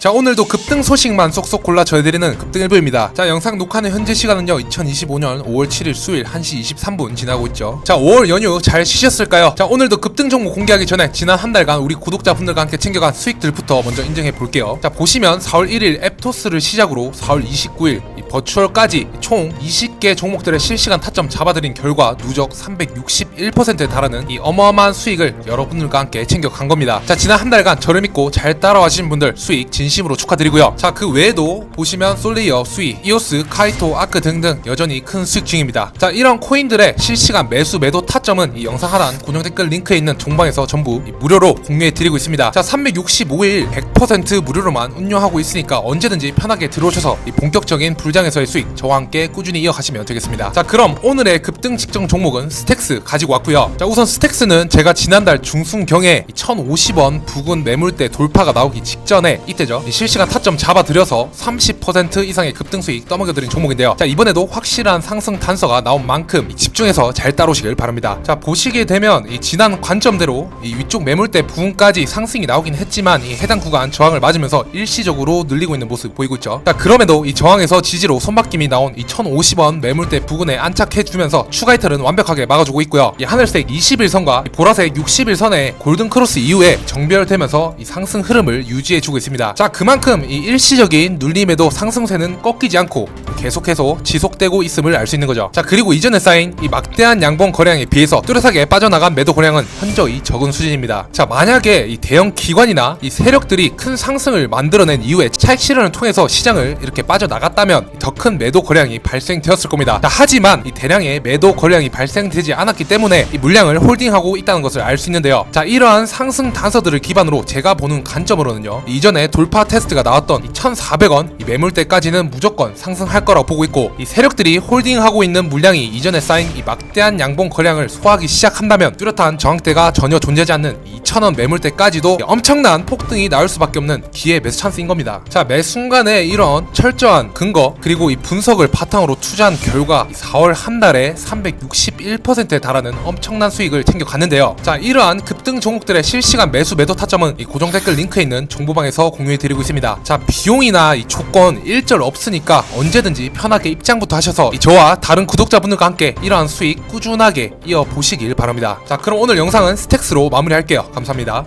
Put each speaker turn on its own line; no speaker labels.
자 오늘도 급등 소식만 쏙쏙 골라 전해드리는 급등 일부입니다. 자 영상 녹화는 현재 시간은요 2025년 5월 7일 수요일 1시 23분 지나고 있죠. 자 5월 연휴 잘 쉬셨을까요? 자 오늘도 급등 종목 공개하기 전에 지난 한 달간 우리 구독자분들과 함께 챙겨간 수익들부터 먼저 인정해 볼게요. 자 보시면 4월 1일 앱토스를 시작으로 4월 29일 이 버추얼까지 총 20개 종목들의 실시간 타점 잡아드린 결과 누적 361%에 달하는 이 어마어마한 수익을 여러분들과 함께 챙겨간 겁니다. 자 지난 한 달간 저를 믿고 잘 따라와주신 분들 수익 진심으로 축하드리고요. 자 그 외에도 보시면 솔레이어, 수이, 이오스, 카이토, 아크 등등 여전히 큰 수익 중입니다. 자 이런 코인들의 실시간 매수 매도 타점은 이 영상 하단 고정 댓글 링크에 있는 종방에서 전부 이 무료로 공유해 드리고 있습니다. 자 365일 100% 무료로만 운영하고 있으니까 언제든지 편하게 들어오셔서 이 본격적인 불장에서의 수익 저와 함께 꾸준히 이어가시면 되겠습니다. 자 그럼 오늘의 급등 직전 종목은 스택스 가지고 왔고요. 자 우선 스택스는 제가 지난달 중순경에 1050원 부근 매물대 돌파가 나오기 직전에 이때죠. 이 실시간 타점 잡아들여서 30% 이상의 급등 수익 떠먹여드린 종목인데요. 자 이번에도 확실한 상승 단서가 나온 만큼 이 집중해서 잘 따라오시길 바랍니다. 자 보시게 되면 이 지난 관점대로 이 위쪽 매물대 부근까지 상승이 나오긴 했지만 이 해당 구간 저항을 맞으면서 일시적으로 늘리고 있는 모습 보이고 있죠. 자 그럼에도 이 저항에서 지지로 손바뀜이 나온 이 1050원 매물대 부근에 안착해주면서 추가 이탈은 완벽하게 막아주고 있고요. 이 하늘색 21선과 이 보라색 61선의 골든 크로스 이후에 정별되면서 이 상승 흐름을 유지해주고 있습니다. 자 그만큼 이 일시적인 눌림에도 상승세는 꺾이지 않고 계속해서 지속되고 있음을 알 수 있는 거죠. 자 그리고 이전에 쌓인 이 막대한 양봉 거래량에 비해서 뚜렷하게 빠져나간 매도 거래량은 현저히 적은 수준입니다. 자 만약에 이 대형 기관이나 이 세력들이 큰 상승을 만들어낸 이후에 차익 실현을 통해서 시장을 이렇게 빠져나갔다면 더 큰 매도 거 발생되었을 겁니다. 자, 하지만 이 대량의 매도 거래량이 발생되지 않았기 때문에 이 물량을 홀딩하고 있다는 것을 알 수 있는데요. 자 이러한 상승 단서들을 기반으로 제가 보는 관점으로는요 이전에 돌파 테스트가 나왔던 이 1400원 이 매물대까지는 무조건 상승할 거라고 보고 있고 이 세력들이 홀딩하고 있는 물량이 이전에 쌓인 이 막대한 양봉 거래량을 소화하기 시작한다면 뚜렷한 저항대가 전혀 존재하지 않는 2000원 매물대까지도 엄청난 폭등이 나올 수밖에 없는 기회 매수 찬스인 겁니다. 자 매 순간에 이런 철저한 근거 그리고 이 분석을 바탕으로 투자한 결과 이 4월 한 달에 361%에 달하는 엄청난 수익을 챙겨갔는데요. 자 이러한 급등 종목들의 실시간 매수 매도 타점은 이 고정 댓글 링크에 있는 정보방에서 공유해 드리고 있습니다. 자 비용이나 이 조건 일절 없으니까 언제든지 편하게 입장부터 하셔서 이 저와 다른 구독자분들과 함께 이러한 수익 꾸준하게 이어 보시길 바랍니다. 자 그럼 오늘 영상은 스택스로 마무리할게요. 감사합니다